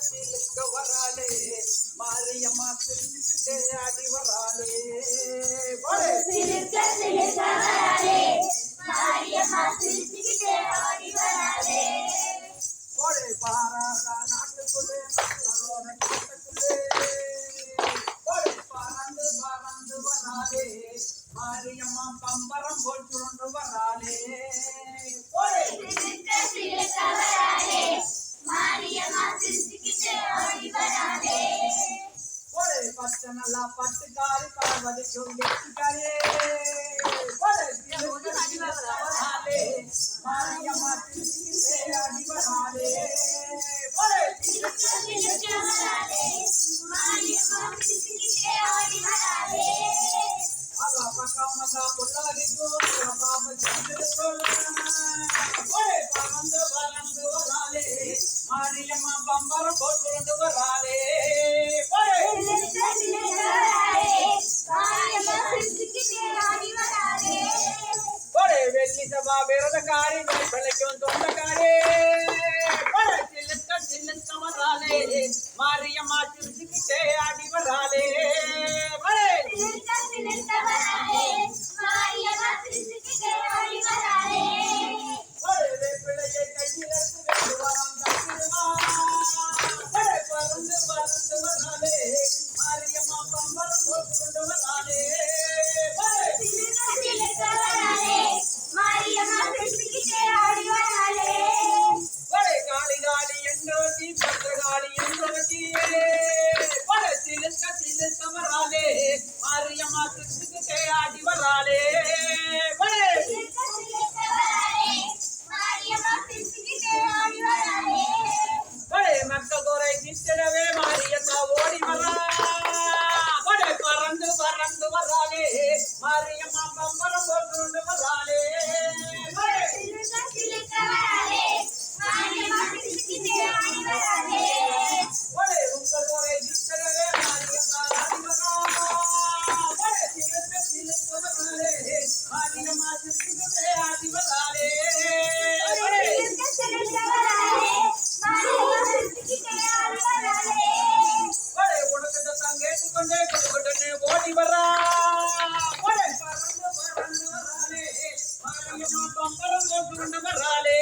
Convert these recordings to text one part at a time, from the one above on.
கோலத்திலுக்க வராளே. மாரியம்மா சிரிச்சுக்கிட்டே ஆடி வராளே. கோழை பாராதா வராளே. மாரியம்மா பம்பரம் போட்டு கொண்டு पश्चनला पटकार कावद जोगे करे बड़े दिल बड़े मारिया माटी से மாரியம்மா பம்பரம் போட்டு வராளே மாரியம்மா கிருஷ்ணுக்கு தேடி வராளே పంపరం కోరుకుండమరాలే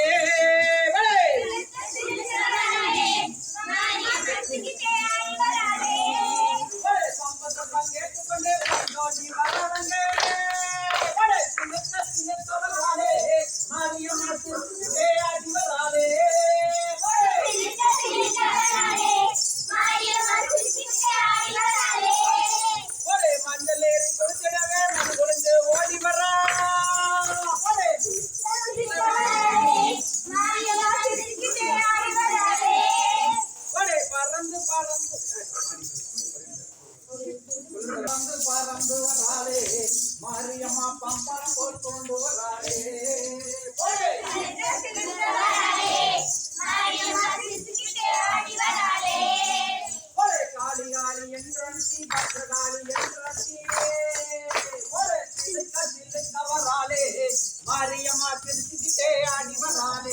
கொண்டு வராளே மாரியம்மா பம்பரம் போல் கொண்டு வராளே காளியாளி என்றி பத்திரகாளி என்றே மாரியம்மா திருச்சிக்கிட்டே ஆடி வராளே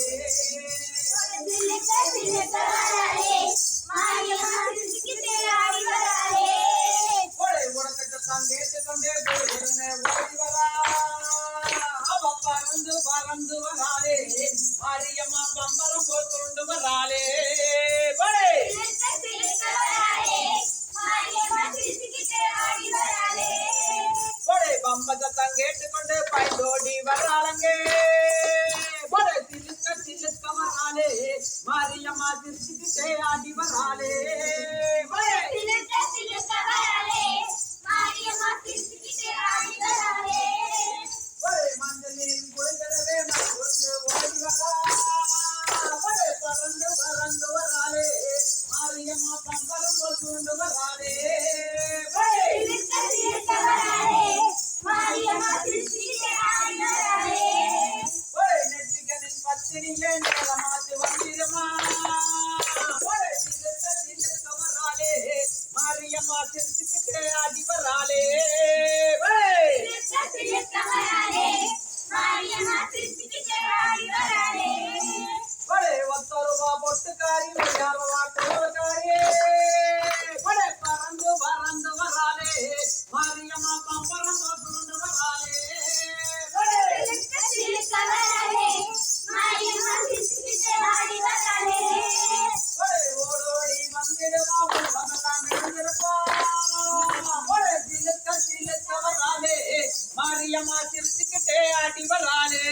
திருச்சிக்கு சேராடி வராளே மஞ்சளின் குழந்தரவே மறந்து ஓடி மாரியம்மா தங்களும் கொண்டு வராளே மாரியம்மா சிரிச்சுக்கிட்டே ஆடி வராளே.